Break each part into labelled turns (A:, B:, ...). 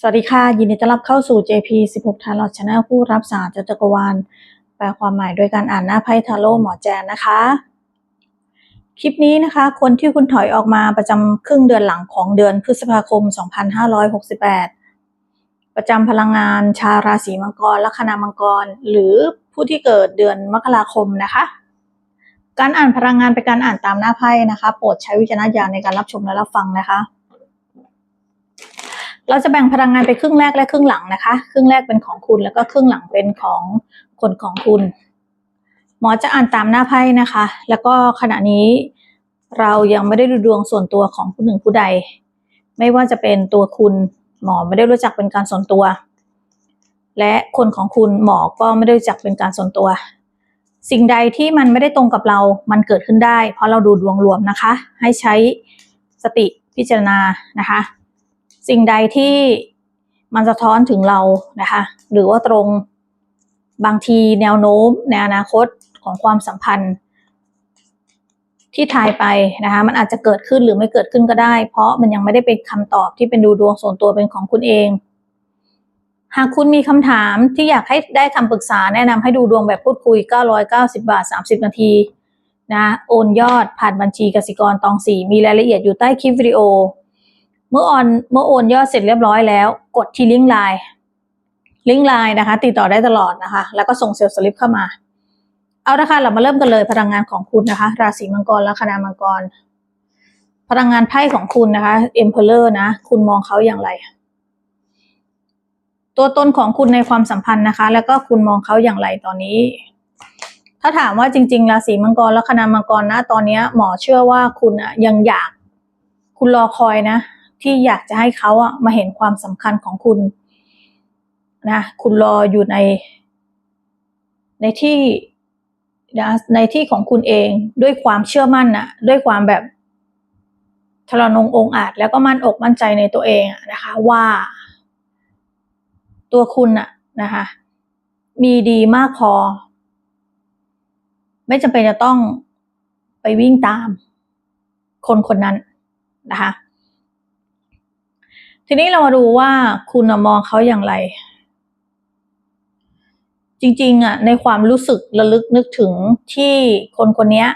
A: สวัสดีค่ะ ยินดีต้อนรับเข้าสู่ JP 16 Tarot Channel ผู้รับสารจากจักรวาลแปลความหมายโดยการอ่านหน้าไพ่ทาโร่หมอแจนนะคะ คลิปนี้นะคะ คนที่คุณถอยออกมาประจำครึ่งเดือนหลังของเดือนพฤษภาคม 2568 ประจำพลังงานชาวราศีมังกรลัคนามังกร หรือผู้ที่เกิดเดือนมกราคมนะคะ การอ่านพลังงานเป็นการอ่านตามหน้าไพ่นะคะ โปรดใช้วิจารณญาณในการรับชมและรับฟังนะคะ เราจะแบ่งพลังงานไปครึ่งแรกและครึ่งหลังนะคะ ครึ่งแรกเป็นของคุณแล้วก็ครึ่งหลังเป็นของคนของคุณ หมอจะอ่านตามหน้าไพ่นะคะ แล้วก็ขณะนี้เรายังไม่ได้ดูดวงส่วนตัวของผู้หนึ่งผู้ใด ไม่ว่าจะเป็นตัวคุณหมอไม่ได้รู้จักเป็นการส่วนตัว และคนของคุณหมอก็ไม่ได้รู้จักเป็นการส่วนตัว สิ่งใดที่มันไม่ได้ตรงกับเรา มันเกิดขึ้นได้ เพราะเราดูดวงรวมนะคะ ให้ใช้สติพิจารณานะคะ สิ่งใดที่มันสะท้อนถึงเรานะคะ หรือว่าตรงบางทีแนวโน้มในอนาคตของความสัมพันธ์ ที่ทายไปนะคะมันอาจจะเกิดขึ้นหรือไม่เกิดขึ้นก็ได้ เพราะมันยังไม่ได้เป็นคำตอบที่เป็นดูดวงส่วนตัวเป็นของคุณเอง หากคุณมีคำถามที่อยากให้ได้คำปรึกษาแนะนำให้ดูดวงแบบพูดคุย 990 บาท 30 นาทีนะโอนยอดผ่านบัญชีกสิกรตองสีมีรายละเอียดอยู่ใต้คลิปวิดีโอ เมื่อออนเมื่อโอนยอดเสร็จเรียบร้อยแล้ว กดที่ลิงก์ไลน์ลิงก์ไลน์นะคะ ติดต่อได้ตลอดนะคะ แล้วก็ส่งเซลล์สลิปเข้ามา เอาละค่ะเรามาเริ่มกันเลยพลังงานของคุณนะคะ ราศีมังกรและคณามังกร พลังงานไพ่ของคุณนะคะ Emperor นะ คุณมองเขาอย่างไร ตัวตนของคุณในความสัมพันธ์นะคะ แล้วก็คุณมองเขาอย่างไรตอนนี้ ถ้าถามว่าจริงๆราศีมังกรและคณามังกรนะตอนนี้หมอเชื่อว่าคุณอะยังอยาก คุณรอคอยนะ ที่อยากจะให้เขาอะมาเห็นความสำคัญของคุณนะคุณรออยู่ใน ในที่นะในที่ของคุณเองด้วยความเชื่อมั่นนะด้วยความแบบทรนงองอาจแล้วก็มั่นอกมั่นใจในตัวเองอะนะคะ ว่า ตัวคุณอะนะคะ มีดีมากพอ ไม่จำเป็นจะต้องไปวิ่งตาม คนคนนั้นนะคะ ทีนี้เรามาดูว่าคุณมองเขาอย่างไร จริงๆอะในความรู้สึกระลึกนึกถึงที่คนคนนี้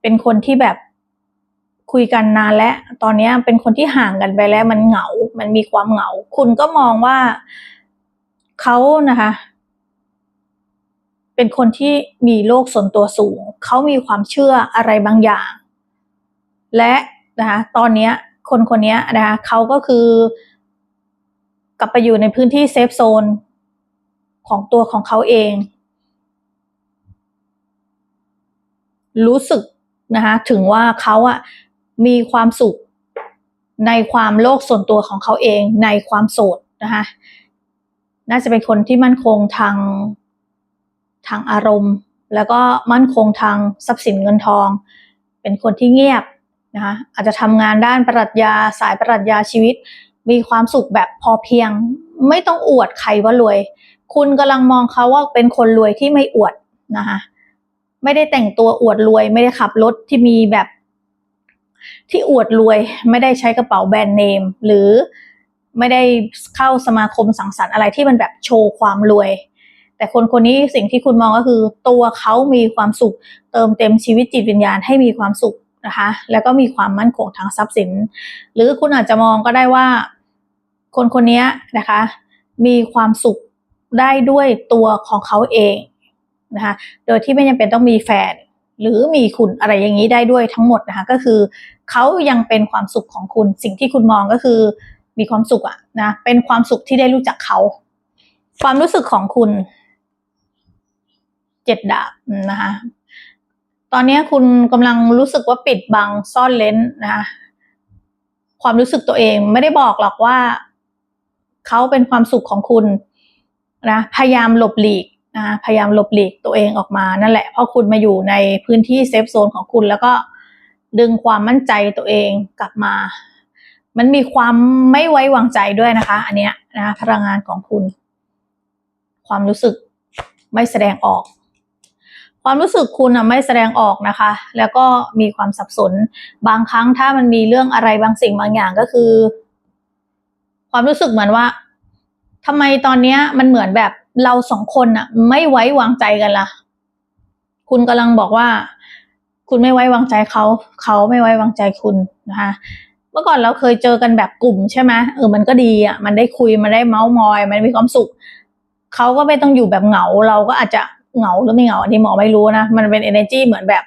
A: เป็นคนที่แบบคุยกันนานแล้วตอนนี้เป็นคนที่ห่างกันไปแล้ว มันเหงา มันมีความเหงา คุณก็มองว่าเขานะคะ เป็นคนที่มีโลกส่วนตัวสูง เขามีความเชื่ออะไรบางอย่าง และนะคะ ตอนนี้ คนคนนี้นะคะเขาก็คือกลับไปอยู่ในพื้นที่เซฟโซนของตัวของเขาเอง รู้สึกนะคะถึงว่าเขาอะมีความสุขในความโลกส่วนตัวของเขาเองในความโสดนะคะน่าจะเป็นคนที่มั่นคงทางทางอารมณ์ แล้วก็มั่นคงทางทรัพย์สินเงินทอง เป็นคนที่เงียบ นะคะอาจจะทำงานด้านปรัชญาสายปรัชญาชีวิต มีความสุขแบบพอเพียง ไม่ต้องอวดใครว่ารวย คุณกำลังมองเขาว่าเป็นคนรวยที่ไม่อวดนะคะไม่ได้แต่งตัวอวดรวย ไม่ได้ขับรถที่มีแบบที่อวดรวย ไม่ได้ใช้กระเป๋าแบรนด์เนม หรือไม่ได้เข้าสมาคมสังสรรค์อะไรที่มันแบบโชว์ความรวย แต่คนคนนี้สิ่งที่คุณมองก็คือ ตัวเขามีความสุข เติมเต็มชีวิตจิตวิญญาณให้มีความสุข นะคะ แล้วก็มีความมั่นคงทางทรัพย์สิน หรือคุณอาจจะมองก็ได้ว่า คนคนนี้นะคะ มีความสุขได้ด้วยตัวของเขาเองนะคะ โดยที่ไม่จำเป็นต้องมีแฟน หรือมีคุณอะไรอย่างนี้ได้ด้วยทั้งหมดนะคะ ก็คือเขายังเป็นความสุขของคุณ สิ่งที่คุณมองก็คือมีความสุขอะนะ เป็นความสุขที่ได้รู้จักเขา ความรู้สึกของคุณเจ็ดดาบนะคะ ตอนนี้คุณกำลังรู้สึกว่าปิดบังซ่อนเลนนะคะความรู้สึกตัวเองไม่ได้บอกหรอกว่าเขาเป็นความสุขของคุณนะพยายามหลบหลีกนะพยายามหลบหลีกตัวเองออกมานั่นแหละเพราะคุณมาอยู่ในพื้นที่เซฟโซนของคุณ แล้วก็ดึงความมั่นใจตัวเองกลับมา มันมีความไม่ไว้วางใจด้วยนะคะ อันเนี้ยนะพลังงานของคุณ ความรู้สึกไม่แสดงออก ความรู้สึกคุณไม่แสดงออกนะคะ แล้วก็มีความสับสน บางครั้งถ้ามันมีเรื่องอะไรบางสิ่งบางอย่างก็คือ ความรู้สึกเหมือนว่าทำไมตอนเนี้ยมันเหมือนแบบเราสองคนอะไม่ไว้วางใจกันล่ะ คุณกำลังบอกว่า คุณไม่ไว้วางใจเขา เขาไม่ไว้วางใจคุณนะคะเมื่อก่อนเราเคยเจอกันแบบกลุ่มใช่ไหมเออมันก็ดีอะมันได้คุยมันได้เมาส์มอย มันมีความสุขเขาก็ไม่ต้องอยู่แบบเหงา เราก็อาจจะ เหงาหรือไม่เหงาอันนี้หมอไม่รู้นะ มันเป็น energy เหมือนแบบ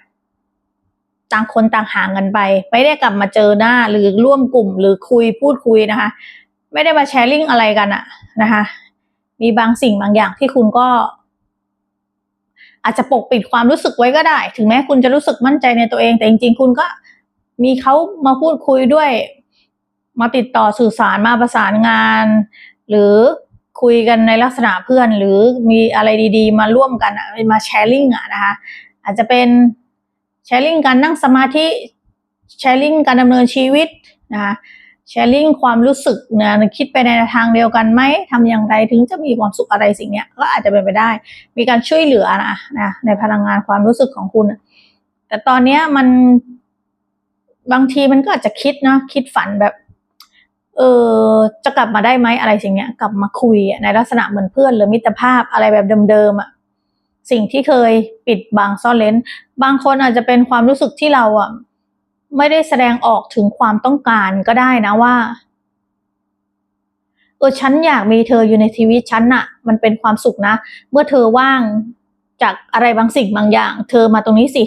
A: ต่างคนต่างห่างกันไป ไม่ได้กลับมาเจอหน้าหรือร่วมกลุ่มหรือคุยพูดคุยนะคะ ไม่ได้มาแชร์ลิงอะไรกันอะนะคะ มีบางสิ่งบางอย่างที่คุณก็ อาจจะปกปิดความรู้สึกไว้ก็ได้ ถึงแม้คุณจะรู้สึกมั่นใจในตัวเอง แต่จริงๆ คุณก็มีเขามาพูดคุยด้วย มาติดต่อสื่อสารมาประสานงาน หรือ คุยกันในลักษณะเพื่อน หรือมีอะไรดีๆ มาร่วมกันมาแชร์ลิงอะนะคะ อาจจะเป็นแชร์ลิงการนั่งสมาธิแชร์ลิงการดำเนินชีวิตนะคะแชร์ลิงความรู้สึกนะคิดไปในทางเดียวกันไหมทำอย่างไรถึงจะมีความสุขอะไรสิ่งเนี้ยก็อาจจะเป็นไปได้ มีการช่วยเหลือนะนะในพลังงานความรู้สึกของคุณ แต่ตอนเนี้ยมันบางทีมันก็อาจจะคิดเนาะคิดฝันแบบ เออจะกลับมาได้ไหมอะไรสิ่งเนี้ย กลับมาคุยในลักษณะเหมือนเพื่อนหรือมิตรภาพอะไรแบบเดิมๆอะสิ่งที่เคยปิดบังซ่อนเลนบางคนอาจจะเป็นความรู้สึกที่เราอะไม่ได้แสดงออกถึงความต้องการก็ได้นะว่าเออฉันอยากมีเธออยู่ในชีวิตฉันน่ะ มันเป็นความสุขนะ เมื่อเธอว่างจากอะไรบางสิ่งบางอย่าง เธอมาตรงนี้สิ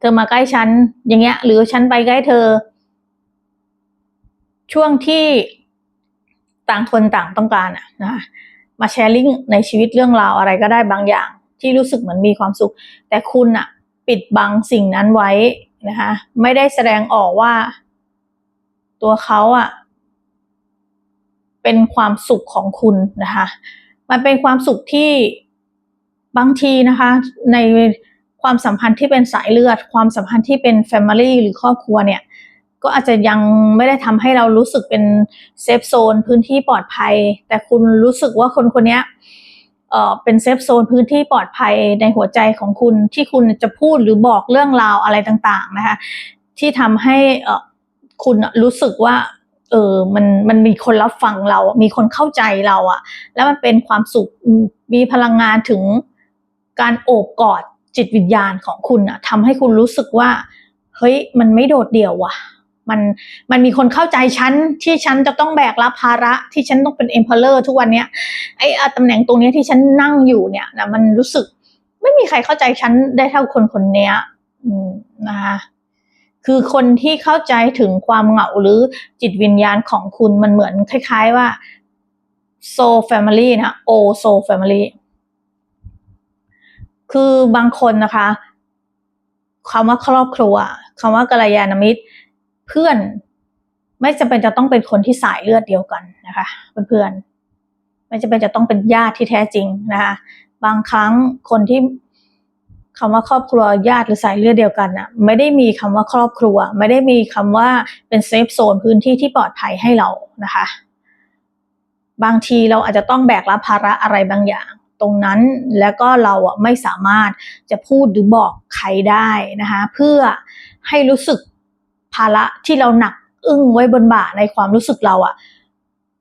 A: เธอมาใกล้ฉันอย่างเงี้ย หรือฉันไปใกล้เธอ ช่วงที่ต่างคนต่างต้องการอะนะมาแชร์ลิงก์ในชีวิตเรื่องราวอะไรก็ได้บางอย่าง ที่รู้สึกเหมือนมีความสุข แต่คุณอะปิดบังสิ่งนั้นไว้นะคะไม่ได้แสดงออกว่า ตัวเขาอะเป็นความสุขของคุณนะคะมันเป็นความสุขที่บางทีนะคะ ในความสัมพันธ์ที่เป็นสายเลือด ความสัมพันธ์ที่เป็นแฟมิลี่หรือครอบครัวเนี่ย ก็อาจจะยังไม่ได้ทำให้เรารู้สึกเป็นเซฟโซนพื้นที่ปลอดภัย แต่คุณรู้สึกว่าคนคนนี้เออเป็นเซฟโซนพื้นที่ปลอดภัยในหัวใจของคุณที่คุณจะพูดหรือบอกเรื่องราวอะไรต่างๆนะคะ ที่ทำให้เออคุณรู้สึกว่าเออ มัน มันมีคนรับฟังเรา มีคนเข้าใจเราอะแล้วมันเป็นความสุข มีพลังงานถึงการโอบกอดจิตวิญญาณของคุณอะทำให้คุณรู้สึกว่า เฮ้ย มันไม่โดดเดี่ยวว่ะ มันมันมีคนเข้าใจฉันที่ฉันจะต้องแบกรับภาระที่ฉันต้องเป็นเอ็มเพลเลอร์ทุกวันเนี้ยไอ้ตำแหน่งตรงนี้ที่ฉันนั่งอยู่เนี่ยนะมันรู้สึก ไม่มีใครเข้าใจฉันได้เท่าคนคนเนี้ยนะคะคือคนที่เข้าใจถึงความเหงาหรือจิตวิญญาณของคุณมันเหมือนคล้าย ๆ ว่า soul family นะ o soul family คือบางคนนะคะคำว่าครอบครัวคำว่ากัลยาณมิตร เพื่อน ไม่จำเป็นจะต้องเป็นคนที่สายเลือดเดียวกันนะคะเพื่อนๆไม่จำเป็นจะต้องเป็นญาติที่แท้จริงนะคะบางครั้งคนที่คำว่าครอบครัวญาติหรือสายเลือดเดียวกันน่ะไม่ได้มีคำว่าครอบครัว ไม่ได้มีคำว่าเป็นเซฟโซนพื้นที่ที่ปลอดภัยให้เรานะคะ บางทีเราอาจจะต้องแบกรับภาระอะไรบางอย่าง ตรงนั้นแล้วก็เราอะไม่สามารถจะพูดหรือบอกใครได้นะคะเพื่อให้รู้สึก ภาระที่เราหนักอึ้งไว้บนบ่าในความรู้สึกเราอะ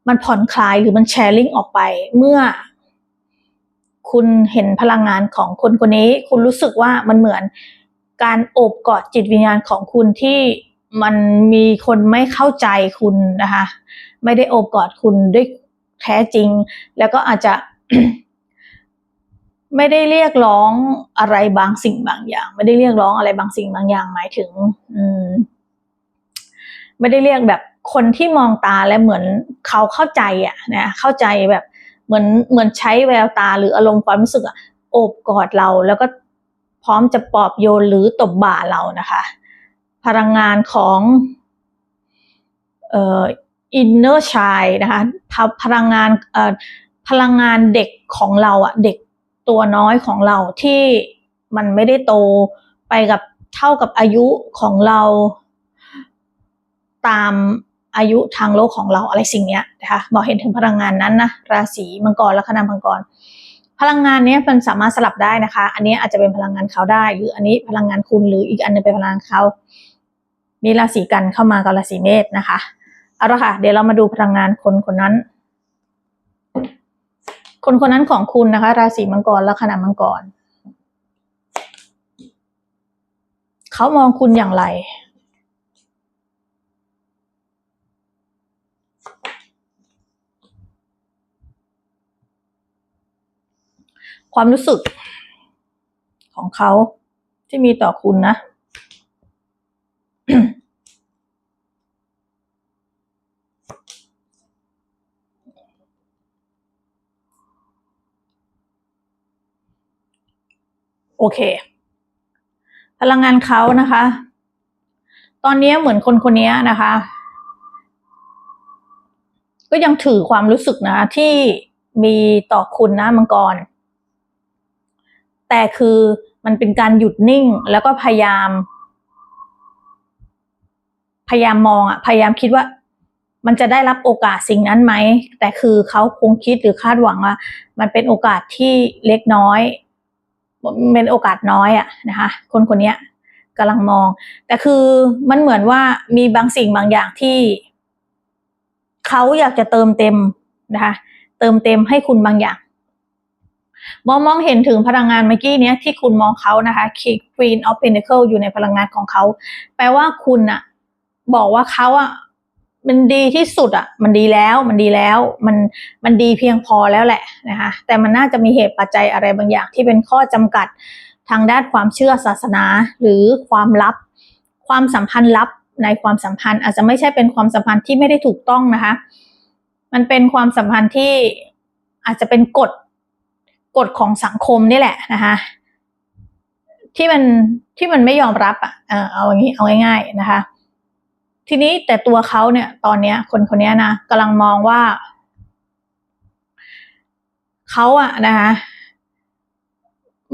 A: มันผ่อนคลายหรือมันแชร์ลิงออกไป เมื่อ คุณเห็นพลังงานของคนคนนี้ คุณรู้สึกว่ามันเหมือนการโอบกอดจิตวิญญาณของคุณที่มันมีคนไม่เข้าใจคุณนะคะ ไม่ได้โอบกอดคุณด้วยแท้จริง แล้วก็อาจจะไม่ได้เรียกร้องอะไรบางสิ่งบางอย่าง ไม่ได้เรียกร้องอะไรบางสิ่งบางอย่าง หมายถึง อืม ไม่ได้เรียกแบบคนที่มองตาและเหมือนเขาเข้าใจอะนะเข้าใจแบบเหมือนเหมือนใช้แววตาหรืออารมณ์ความรู้สึกอะโอบกอดเราแล้วก็พร้อมจะปลอบโยนหรือตบบ่าเรานะคะ พลังงานของเอ่ออินเนอร์ชายนะคะพลังงานเอ่อพลังงานเด็กของเราอะเด็กตัวน้อยของเราที่มันไม่ได้โตไปกับเท่ากับอายุของเรา ตามอายุทางโลกของเราอะไรสิ่งนี้นะคะบอกเห็นถึงพลังงานนั้นนะราศีมังกรและคณะมังกร พลังงานนี้มันสามารถสลับได้นะคะ อันนี้อาจจะเป็นพลังงานเขาได้ หรืออันนี้พลังงานคุณหรืออีกอันนึงเป็นพลังงานเขามีราศีกันเข้ามากับราศีเมษนะคะเอาละค่ะ เดี๋ยวเรามาดูพลังงานคนคนนั้น คนคนนั้นของคุณนะคะ ราศีมังกรลัคนามังกรเขามองคุณอย่างไร ความรู้สึกของเขาที่มีต่อคุณนะโอเค พลังงานเขานะคะ ตอนนี้เหมือนคนคนนี้นะคะ ก็ยังถือความรู้สึกนะที่มีต่อคุณนะมังกร แต่คือมันเป็นการหยุดนิ่งแล้วก็พยายาม พยายามมองอะพยายามคิดว่า มันจะได้รับโอกาสสิ่งนั้นไหม แต่คือเขาคงคิดหรือคาดหวังว่า มันเป็นโอกาสที่เล็กน้อยเป็นโอกาสน้อยอะนะคะ คนคนนี้กำลังมอง แต่คือมันเหมือนว่ามีบางสิ่งบางอย่างที่เขาอยากจะเติมเต็มนะคะ เติมเต็มให้คุณบางอย่าง มองมองเห็นถึงพลังงานเมื่อกี้เนี้ยที่คุณมองเขานะคะ Queen of Pentacle อยู่ในพลังงานของเขา แปลว่าคุณอะบอกว่าเขาอะมันดีที่สุดอะมันดีแล้วมันดีแล้ว มันมันดีเพียงพอแล้วแหละนะคะแต่มันน่าจะมีเหตุปัจจัยอะไรบางอย่างที่เป็นข้อจำกัดทางด้านความเชื่อศาสนา หรือความลับ ความสัมพันธ์ลับในความสัมพันธ์ อาจจะไม่ใช่เป็นความสัมพันธ์ที่ไม่ได้ถูกต้องนะคะ มันเป็นความสัมพันธ์ที่อาจจะเป็นกฎ กฎของสังคมนี่แหละนะคะที่มันที่มันไม่ยอมรับอะเอาอย่างนี้เอาง่ายๆนะคะ ทีนี้แต่ตัวเขาเนี่ย ตอนเนี้ย คนคนนี้นะกำลังมองว่าเขาอะนะคะ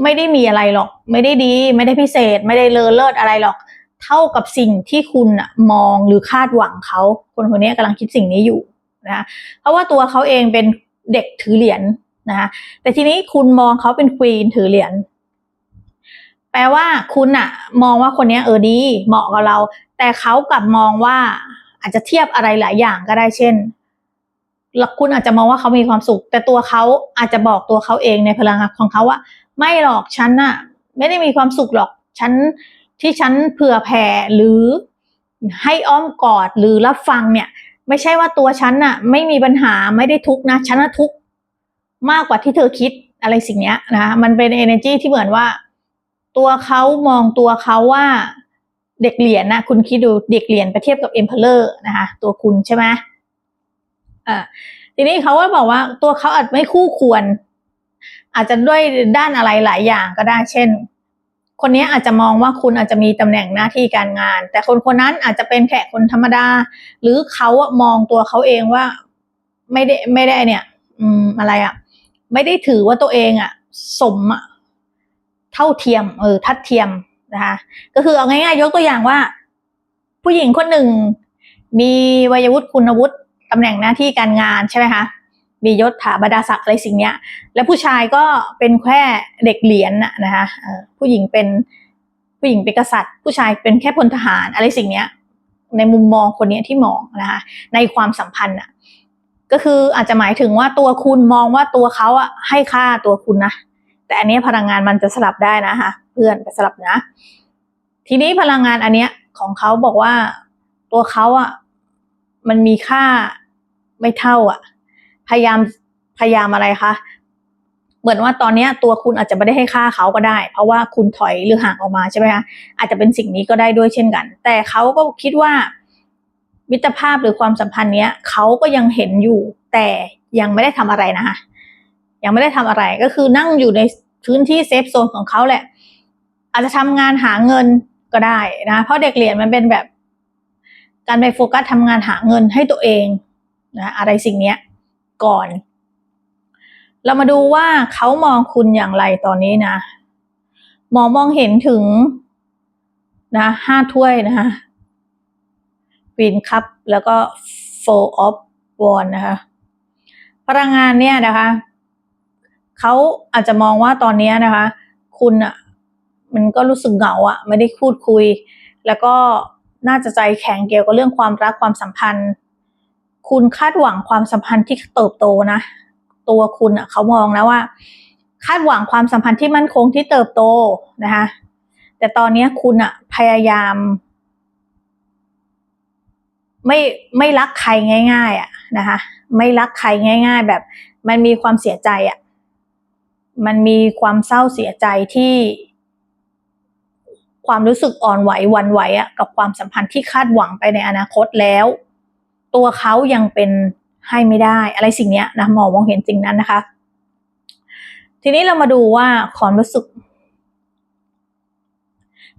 A: ไม่ได้มีอะไรหรอก ไม่ได้ดี ไม่ได้พิเศษ ไม่ได้เลอเลิศอะไรหรอก เท่ากับสิ่งที่คุณอะมองหรือคาดหวังเขาคนคนนี้กำลังคิดสิ่งนี้อยู่นะคะเพราะว่าตัวเขาเองเป็นเด็กถือเหรียญ นะคะแต่ทีนี้คุณมองเขาเป็นควีนถือเหรียญแปลว่าคุณอะมองว่าคนนี้เออดีเหมาะกับเรา แต่เขากลับมองว่าอาจจะเทียบอะไรหลายอย่างก็ได้เช่นคุณอาจจะมองว่าเขามีความสุข แต่ตัวเขาอาจจะบอกตัวเขาเองในพลังงานของเขาว่า ไม่หรอกฉันน่ะ ไม่ได้มีความสุขหรอกฉันที่ฉันเผื่อแผ่หรือให้อ้อมกอดหรือรับฟังเนี่ย ไม่ใช่ว่าตัวฉันน่ะ ไม่มีปัญหาไม่ได้ทุกข์นะฉันน่ะทุก มากกว่าที่เธอคิดอะไรสิ่งเนี้ยนะมันเป็น energy ที่เหมือนว่า ตัวเขามองตัวเขาว่าเด็กเหรียญนะคุณคิดดูเด็กเหรียญไปเทียบกับ emperor นะคะตัวคุณใช่ไหมอ่าทีนี้เขาก็บอกว่าตัวเขาอาจไม่คู่ควร อาจจะด้วยด้านอะไรหลายอย่างก็ได้ เช่น คนนี้อาจจะมองว่าคุณอาจจะมีตำแหน่งหน้าที่การงาน แต่คนคนนั้นอาจจะเป็นแค่คนธรรมดา หรือเขาอะมองตัวเขาเองว่า ไม่ได้ไม่ได้เนี่ย อืมอะไรอะ ไม่ได้ถือว่าตัวเองอะสมอะเท่าเทียมเออทัดเทียมนะคะก็คือเอาง่ายๆ ยกตัวอย่างว่า ผู้หญิงคนหนึ่ง มีวัยวุฒิคุณวุฒิตำแหน่งหน้าที่การงานใช่ไหมคะมียศถาบรรดาศักดิ์อะไรสิ่งเนี้ย แล้วผู้ชายก็เป็นแค่เด็กเหรียญนะนะคะผู้หญิงเป็นผู้หญิงเป็นกษัตริย์ ผู้ชายเป็นแค่พลทหารอะไรสิ่งเนี้ย ในมุมมองคนนี้ที่มองนะคะในความสัมพันธ์อะ ก็คืออาจจะหมายถึงว่าตัวคุณมองว่าตัวเขาอะให้ค่าตัวคุณนะ แต่อันนี้พลังงานมันจะสลับได้นะคะเพื่อนไปสลับนะ ทีนี้พลังงานอันเนี้ยของเขาบอกว่าตัวเขาอะมันมีค่าไม่เท่าอะพยายามพยายามอะไรคะเหมือนว่าตอนนี้ตัวคุณอาจจะไม่ได้ให้ค่าเขาก็ได้ เพราะว่าคุณถอยหรือห่างออกมาใช่ไหมคะอาจจะเป็นสิ่งนี้ก็ได้ด้วยเช่นกัน แต่เขาก็คิดว่า มิตรภาพหรือความสัมพันธ์เนี้ยเขาก็ยังเห็นอยู่ แต่ยังไม่ได้ทำอะไรนะคะยังไม่ได้ทำอะไรก็คือนั่งอยู่ในพื้นที่เซฟโซนของเขาแหละ อาจจะทำงานหาเงินก็ได้นะ เพราะเด็กเหรียญมันเป็นแบบ การไปโฟกัสทำงานหาเงินให้ตัวเองนะอะไรสิ่งเนี้ยก่อน เรามาดูว่าเขามองคุณอย่างไรตอนนี้นะหมอมองเห็นถึงนะห้าถ้วยนะคะ วินคัพแล้วก็ four of w a n นะคะพลังงานเนี่ยนะคะเขาอาจจะมองว่าตอนนี้นะคะ คุณอะมันก็รู้สึกเหงาอะไม่ได้พูดคุย แล้วก็น่าจะใจแข็งเกี่ยวกับเรื่องความรักความสัมพันธ์ คุณคาดหวังความสัมพันธ์ที่เติบโตนะ ตัวคุณอะเขามองนะว่า คาดหวังความสัมพันธ์ที่มั่นคงที่เติบโตนะคะแต่ตอนนี้คุณอะพยายาม ไม่ไม่รักใครง่าย ๆ อะนะคะ ไม่รักใครง่าย ๆ แบบมันมีความเสียใจอะ มันมีความเศร้าเสียใจที่ ความรู้สึกอ่อนไหววันไหวอะกับความสัมพันธ์ที่คาดหวังไปในอนาคตแล้ว ตัวเขายังเป็นให้ไม่ได้ อะไรสิ่งเนี้ยนะหมอมองเห็นสิ่งนั้นนะคะ ทีนี้เรามาดูว่าความรู้สึก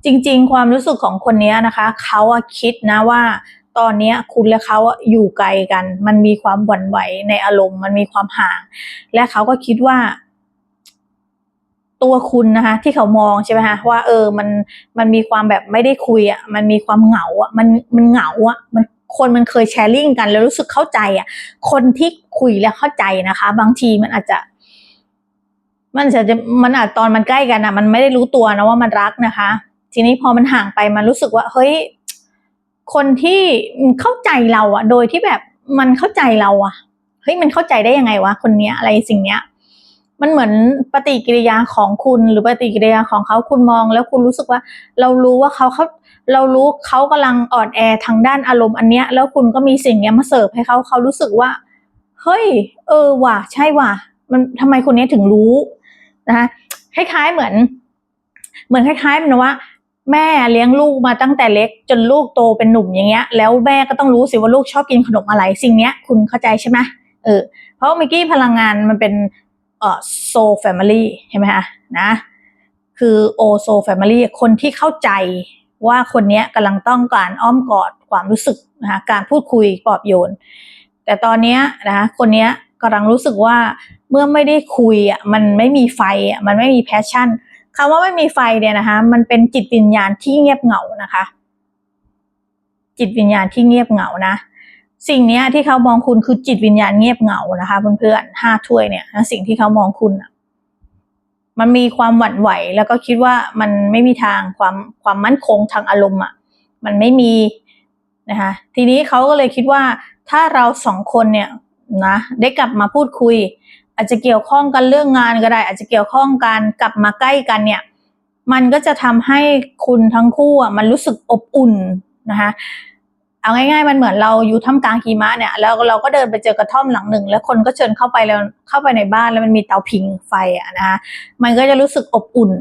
A: จริง ๆ ความรู้สึกของคนนี้นะคะ เขาคิดนะว่า ตอนนี้คุณและเขาอยู่ไกลกัน มันมีความหวั่นไหวในอารมณ์ มันมีความห่าง และเขาก็คิดว่า ตัวคุณนะคะ ที่เขามองใช่ไหมคะว่า เออ มันมันมีความแบบไม่ได้คุยอะ มันมีความเหงาอะ มันมันเหงาอะ มันคนมันเคยแชร์ลิงกัน แล้วรู้สึกเข้าใจอะ คนที่คุยแล้วเข้าใจนะคะ บางทีมันอาจจะมันอาจจะมันอาจตอนมันใกล้กันอะ มันไม่ได้รู้ตัวนะว่ามันรักนะคะ ทีนี้พอมันห่างไปมันรู้สึกว่า เฮ้ย คนที่เข้าใจเราอะโดยที่แบบมันเข้าใจเราอะเฮ้ยมันเข้าใจได้ยังไงวะคนเนี้ยอะไรสิ่งเนี้ย มันเหมือนปฏิกิริยาของคุณหรือปฏิกิริยาของเขาคุณมอง แล้วคุณรู้สึกว่า เรารู้ว่าเขาเขาเรารู้เขากำลังอ่อนแอทางด้านอารมณ์อันเนี้ย แล้วคุณก็มีสิ่งเนี้ยมาเสิร์ฟให้เขาเขารู้สึกว่า เฮ้ย เออว่ะใช่ว่ะ มันทำไมคนนี้ถึงรู้นะคะคล้ายๆเหมือน เหมือนคล้ายๆมือนว่า แม่เลี้ยงลูกมาตั้งแต่เล็ก จนลูกโตเป็นหนุ่มอย่างเงี้ย แล้วแม่ก็ต้องรู้สิว่าลูกชอบกินขนมอะไรสิ่งเนี้ย คุณเข้าใจใช่ไหมเออเพราะเมื่อกี้พลังงานมันเป็นเอ่อโซแฟมิลี่ใช่ไหมคะนะคือโอโซแฟมิลี่คนที่เข้าใจว่าคนเนี้ยกำลังต้องการอ้อมกอดความรู้สึกนะคะการพูดคุยปลอบโยน แต่ตอนเนี้ยนะคะคนเนี้ยกำลังรู้สึกว่าเมื่อไม่ได้คุยอะมันไม่มีไฟอะมันไม่มีแพชชั่น คำว่าไม่มีไฟเนี่ยนะคะ มันเป็นจิตวิญญาณที่เงียบเหงานะคะ จิตวิญญาณที่เงียบเหงานะ สิ่งนี้ที่เขามองคุณคือจิตวิญญาณเงียบเหงานะคะเพื่อนๆห้าถ้วยเนี่ยสิ่งที่เขามองคุณมันมีความหวั่นไหว แล้วก็คิดว่ามันไม่มีทางความความมั่นคงทางอารมณ์อะมันไม่มีนะคะทีนี้เขาก็เลยคิดว่าถ้าเราสองคนเนี่ยนะได้กลับมาพูดคุย อาจจะเกี่ยวข้องกันเรื่องงานก็ได้ อาจจะเกี่ยวข้องกันกลับมาใกล้กันเนี่ย มันก็จะทำให้คุณทั้งคู่อะมันรู้สึกอบอุ่นนะคะเอาง่ายๆมันเหมือนเราอยู่ท่ามกลางหิมะเนี่ยแล้วเราก็เดินไปเจอกระท่อมหลังหนึ่ง แล้วคนก็เชิญเข้าไปแล้วเข้าไปในบ้านแล้วมันมีเตาผิงไฟอะนะคะมันก็จะรู้สึกอบอุ่น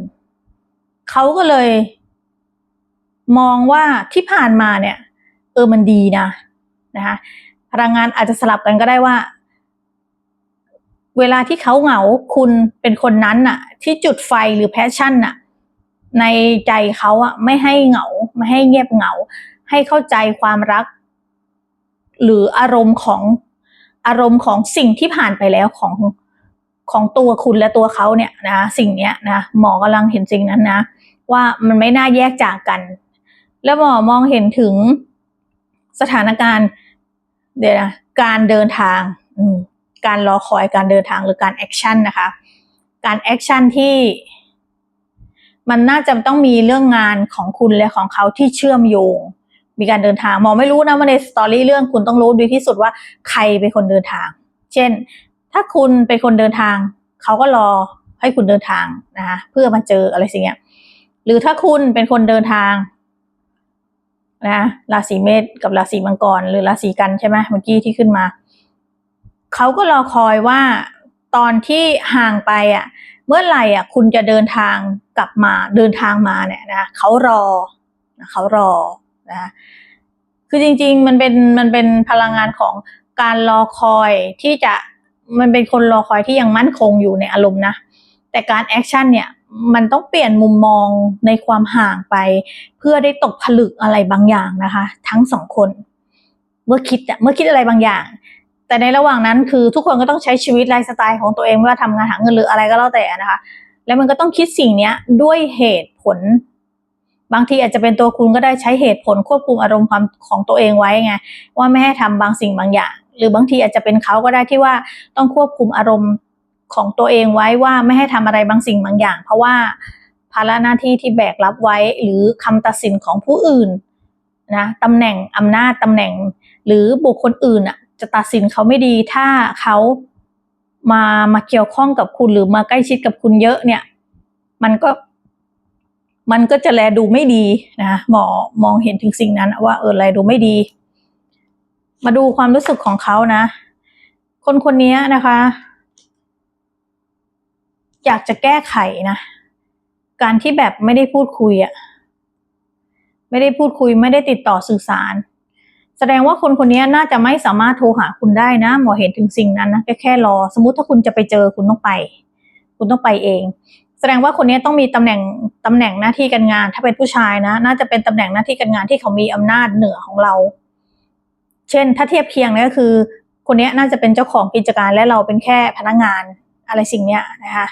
A: เขาก็เลย มองว่าที่ผ่านมาเนี่ย เออมันดีนะนะคะพลังงานอาจจะสลับกันก็ได้ว่า เวลาที่เขาเหงาคุณเป็นคนนั้นน่ะ ที่จุดไฟหรือแพชชั่นน่ะ ในใจเขาอะไม่ให้เหงา ไม่ให้เงียบเหงา ให้เข้าใจความรัก หรืออารมณ์ของอารมณ์ของสิ่งที่ผ่านไปแล้วของของตัวคุณและตัวเขาเนี่ยนะสิ่งเนี้ยนะหมอกำลังเห็นสิ่งนั้นนะ ว่ามันไม่น่าแยกจากกัน แล้วหมอมองเห็นถึงสถานการณ์ เดี๋ยวนะการเดินทาง อืม การรอคอยการเดินทางหรือการแอคชั่นนะคะ การแอคชั่นที่มันน่าจะต้องมีเรื่องงานของคุณและของเขาที่เชื่อมโยง มีการเดินทางมองไม่รู้นะว่าในสตอรี่เรื่องคุณต้องรู้ดีที่สุดว่าใครเป็นคนเดินทาง เช่น ถ้าคุณเป็นคนเดินทาง เขาก็รอให้คุณเดินทางนะคะเพื่อมาเจออะไรสิ่งเงี้ย หรือถ้าคุณเป็นคนเดินทางนะราศีเมษกับราศีมังกร หรือราศีกันใช่ไหมเมื่อกี้ที่ขึ้นมา เขาก็รอคอยว่าตอนที่ห่างไปอะ เมื่อไหร่อะ คุณจะเดินทางกลับมาเดินทางมาเนี่ยนะเขารอนะเขารอนะคือจริง ๆ มันเป็นมันเป็นพลังงานของการรอคอยที่จะมันเป็นคนรอคอยที่ยังมั่นคงอยู่ในอารมณ์นะแต่การแอคชั่นเนี่ยมันต้องเปลี่ยนมุมมองในความห่างไป เพื่อได้ตกผลึกอะไรบางอย่างนะคะ ทั้งสองคน เมื่อคิดอะเมื่อคิดอะไรบางอย่าง แต่ในระหว่างนั้นคือทุกคนก็ต้องใช้ชีวิตไลฟ์สไตล์ของตัวเองว่าทำงานหาเงินหรืออะไรก็แล้วแต่นะคะ แล้วมันก็ต้องคิดสิ่งเนี้ยด้วยเหตุผล บางทีอาจจะเป็นตัวคุณก็ได้ใช้เหตุผลควบคุมอารมณ์ความของตัวเองไว้ไงว่าไม่ให้ทำบางสิ่งบางอย่าง หรือบางทีอาจจะเป็นเขาก็ได้ที่ว่าต้องควบคุมอารมณ์ของตัวเองไว้ว่าไม่ให้ทำอะไรบางสิ่งบางอย่าง เพราะว่าภาระหน้าที่ที่แบกรับไว้หรือคำตัดสินของผู้อื่นนะตำแหน่งอำนาจตำแหน่งหรือบุคคลอื่นอะ จะตัดสินเขาไม่ดีถ้าเขามามาเกี่ยวข้องกับคุณหรือมาใกล้ชิดกับคุณเยอะเนี่ย มันก็ มันก็จะแลดูไม่ดีนะหมอมองเห็นถึงสิ่งนั้น ว่าเออแลดูไม่ดี มาดูความรู้สึกของเขานะ คนคนนี้นะคะ อยากจะแก้ไขนะ การที่แบบไม่ได้พูดคุยอะไม่ได้พูดคุยไม่ได้ติดต่อสื่อสาร แสดงว่าคนคนนี้น่าจะไม่สามารถโทรหาคุณได้นะหมอเห็นถึงสิ่งนั้นนะแค่แค่รอ สมมติถ้าคุณจะไปเจอคุณต้องไป คุณต้องไปเอง แสดงว่าคนนี้ต้องมีตำแหน่งตำแหน่งหน้าที่การงาน ถ้าเป็นผู้ชายนะ น่าจะเป็นตำแหน่งหน้าที่การงานที่เขามีอำนาจเหนือของเรา เช่น ถ้าเทียบเคียงนี่ก็คือ คนนี้น่าจะเป็นเจ้าของกิจการและเราเป็นแค่พนักงานอะไรสิ่งเนี้ยนะคะ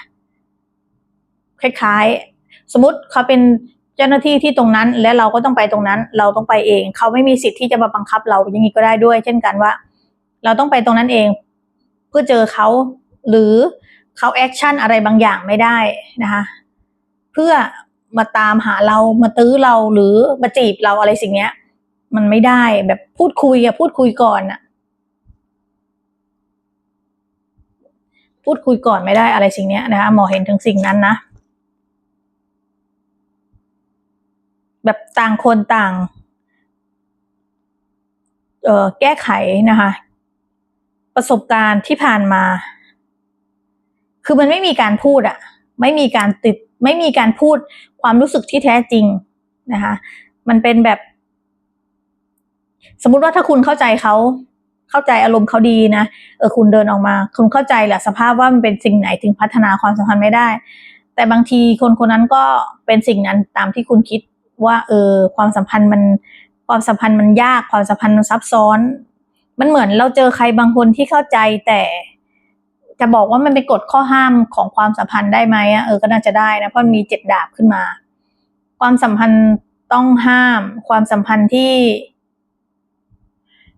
A: คล้ายๆ สมมติเขาเป็น จ้าหน้าที่ที่ตรงนั้นและเราก็ต้องไปตรงนั้น เราต้องไปเอง เขาไม่มีสิทธิ์ที่จะมาบังคับเราอย่างนี้ก็ได้ด้วย เช่นกันว่า เราต้องไปตรงนั้นเอง เพื่อเจอเขาหรือเขาแอคชั่นอะไรบางอย่างไม่ได้นะคะเพื่อมาตามหาเรามาตื้อเราหรือมาจีบเราอะไรสิ่งเนี้ย มันไม่ได้แบบพูดคุยอะพูดคุยก่อนอะพูดคุยก่อนไม่ได้อะไรสิ่งเนี้ยนะคะหมอเห็นถึงสิ่งนั้นนะ แบบต่างคนต่างเออแก้ไขนะคะ ประสบการณ์ที่ผ่านมา คือมันไม่มีการพูดอะไม่มีการติด ไม่มีการพูดความรู้สึกที่แท้จริงนะคะ มันเป็นแบบ สมมุติว่าถ้าคุณเข้าใจเขาเข้าใจอารมณ์เขาดีนะเออคุณเดินออกมา คุณเข้าใจแหละสภาพว่ามันเป็นสิ่งไหนถึงพัฒนาความสัมพันธ์ไม่ได้ แต่บางทีคนคนนั้นก็เป็นสิ่งนั้นตามที่คุณคิด ว่า เออ ความสัมพันธ์มัน ความสัมพันธ์มันยาก ความสัมพันธ์มันซับซ้อน มันเหมือนเราเจอใครบางคนที่เข้าใจแต่ จะบอกว่ามันเป็นกฎข้อห้ามของความสัมพันธ์ได้ไหมอะเออก็น่าจะได้นะเพราะมีเจ็ดดาบขึ้นมา ความสัมพันธ์ต้องห้าม ความสัมพันธ์ที่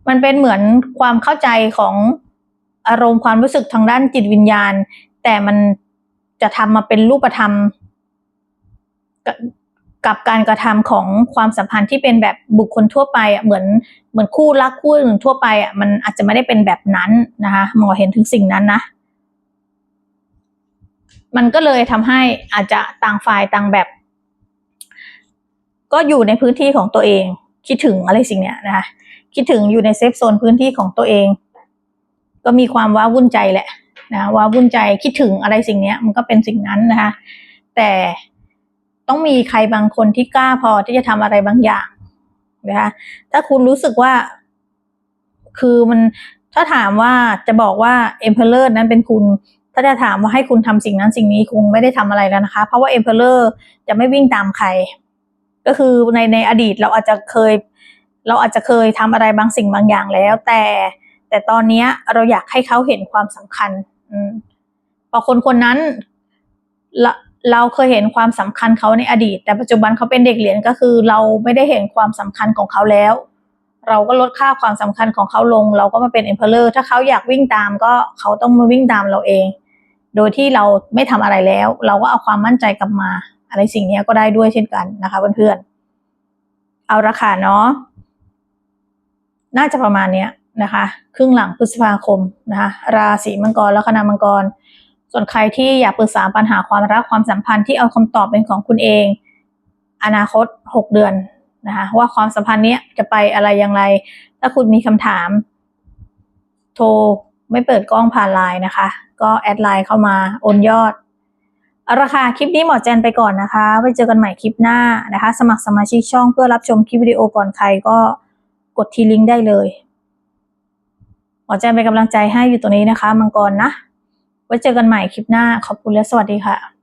A: มันเป็นเหมือนความเข้าใจของอารมณ์ความรู้สึกทางด้านจิตวิญญาณ แต่มันจะทำมาเป็นรูปธรรม กับการกระทำของความสัมพันธ์ที่เป็นแบบบุคคลทั่วไปอะเหมือนเหมือนคู่รักคู่อื่นทั่วไปอะมันอาจจะไม่ได้เป็นแบบนั้นนะคะหมอเห็นถึงสิ่งนั้นนะ มันก็เลยทำให้อาจจะต่างฝ่ายต่างแบบ ก็อยู่ในพื้นที่ของตัวเอง คิดถึงอะไรสิ่งเนี้ยนะคะคิดถึงอยู่ในเซฟโซนพื้นที่ของตัวเอง ก็มีความว้าวุ่นใจแหละนะว้าวุ่นใจคิดถึงอะไรสิ่งเนี้ย มันก็เป็นสิ่งนั้นนะคะแต่ ต้องมีใครบางคนที่กล้าพอที่จะทำอะไรบางอย่างนะคะถ้าคุณรู้สึกว่า คือมันถ้าถามว่าจะบอกว่าเอ็มเพลเลอร์นั้นเป็นคุณ ถ้าจะถามว่าให้คุณทำสิ่งนั้นสิ่งนี้คงไม่ได้ทำอะไรแล้วนะคะ เพราะว่าเอ็มเพลเลอร์จะไม่วิ่งตามใคร ก็คือในในอดีตเราอาจจะเคย เราอาจจะเคยทำอะไรบางสิ่งบางอย่างแล้ว แต่ แต่ตอนนี้เราอยากให้เขาเห็นความสำคัญ อืมพอคนคนนั้นละ เราเคยเห็นความสำคัญเขาในอดีต แต่ปัจจุบันเขาเป็นเด็กเหรียญก็คือ เราไม่ได้เห็นความสำคัญของเขาแล้ว เราก็ลดค่าความสำคัญของเขาลง เราก็มาเป็นเอ็มเพลเลอร์ถ้าเขาอยากวิ่งตามก็เขาต้องมาวิ่งตามเราเอง โดยที่เราไม่ทำอะไรแล้ว เราก็เอาความมั่นใจกลับมา อะไรสิ่งนี้ก็ได้ด้วยเช่นกันนะคะเพื่อนๆเอาราคาเนาะน่าจะประมาณเนี้ยนะคะ ครึ่งหลังพฤษภาคมนะคะราศีมังกรและคณะมังกร ส่วนใครที่อยากปรึกษาปัญหาความรักความสัมพันธ์ที่เอาคำตอบเป็นของคุณเอง อนาคตหกเดือนนะคะว่าความสัมพันธ์นี้จะไปอะไรอย่างไร ถ้าคุณมีคำถาม โทรไม่เปิดกล้องผ่านไลน์นะคะ ก็แอดไลน์เข้ามาโอนยอดราคาคลิปนี้หมอแจนไปก่อนนะคะ ไว้เจอกันใหม่คลิปหน้านะคะ สมัครสมาชิกช่องเพื่อรับชมคลิปวิดีโอก่อนใครก็กดที่ลิงก์ได้เลย หมอแจนเป็นกำลังใจให้อยู่ตรงนี้นะคะ มังกรนะ ไว้เจอกันใหม่คลิปหน้าขอบคุณและสวัสดีค่ะ